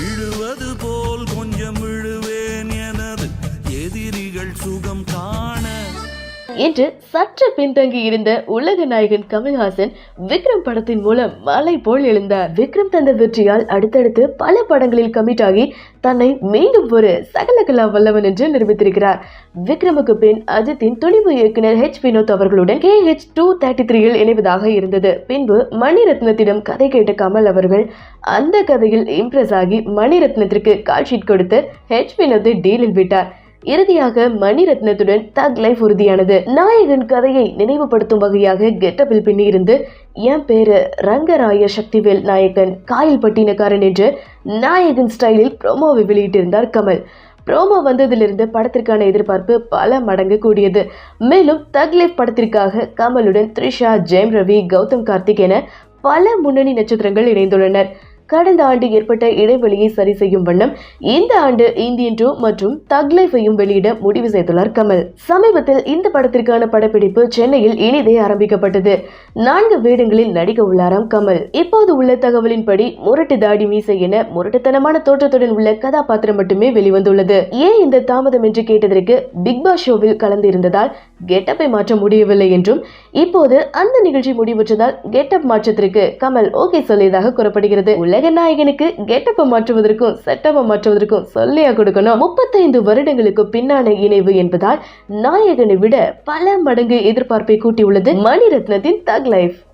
விழுவது போல் கொஞ்சம் விழு இன்று சற்று பின்தங்கி இருந்த உலக நாயகன் கமல்ஹாசன் விக்ரம் படத்தின் மூலம் மலை போல் எழுந்தார். விக்ரம் தந்த வெற்றியால் அடுத்தடுத்து பல படங்களில் கமிட் ஆகி தன்னை மீண்டும் ஒரு சகலகலா வல்லவன் என்று நிரூபித்திருக்கிறார். விக்ரமுக்கு பின் அஜித்தின் துணிவு இயக்குனர் ஹெச் வினோத் அவர்களுடன் கே ஹெச் டூ தேர்ட்டி த்ரீயில் இணைவதாக இருந்தது. பின்பு மணிரத்னத்திடம் கதை கேட்ட கமல் அவர்கள் அந்த கதையில் இம்ப்ரெஸ் ஆகி மணிரத்னத்திற்கு கால் ஷீட் கொடுத்து ஹெச் வினோத்தை டீலில் விட்டார். இறுதியாக மணிரத்னத்துடன் தக் லைஃப் உறுதியானது. நாயகன் கதையை நினைவுபடுத்தும் வகையாக கெட்டப்பில் பின்னிருந்து என் பேரு ரங்கராய சக்திவேல் நாயகன் காயல் பட்டினக்காரன் என்று நாயகன் ஸ்டைலில் ப்ரோமோவை வெளியிட்டிருந்தார் கமல். ப்ரோமோ வந்ததிலிருந்து படத்திற்கான எதிர்பார்ப்பு பல மடங்கு கூடியது. மேலும் தக் லைஃப் படத்திற்காக கமலுடன் த்ரிஷா ஜெயம் ரவி கௌதம் கார்த்திக் என பல முன்னணி நட்சத்திரங்கள் இணைந்துள்ளனர். கடந்த ஆண்டு ஏற்பட்ட இடைவெளியை சரி செய்யும் வண்ணம் இந்த ஆண்டு இந்தியன் டூ மற்றும் தக் லைஃபையும் வெளியிட முடிவு செய்துள்ளார் கமல். சமீபத்தில் இந்த படத்திற்கான படப்பிடிப்பு சென்னையில் இனிதே ஆரம்பிக்கப்பட்டது. நான்கு வேடங்களில் நடிக்க உள்ளாராம் கமல். இப்போது உள்ள தகவலின்படி முரட்டு தாடி மீசை என முரட்டுத்தனமான தோற்றத்துடன் உள்ள கதாபாத்திரம் மட்டுமே வெளிவந்துள்ளது. ஏன் இந்த தாமதம் என்று கேட்டதற்கு பிக் பாஸ் ஷோவில் கலந்து இருந்ததால் கெட்டப்பை மாற்ற முடியவில்லை என்றும் இப்போது அந்த நிகழ்ச்சி முடிவுற்றதால் கெட்டப் மாற்றத்திற்கு கமல் ஓகே சொல்லியதாக கூறப்படுகிறது. உலக நாயகனுக்கு கெட்டப்பை மாற்றுவதற்கும் செட்டப்பை மாற்றுவதற்கும் சொல்லியா கொடுக்கணும். முப்பத்தைந்து வருடங்களுக்கு பின்னான இணைவு என்பதால் நாயகனை விட பல மடங்கு எதிர்பார்ப்பை கூட்டியுள்ளது மணிரத்னத்தின் தக் லைஃப்.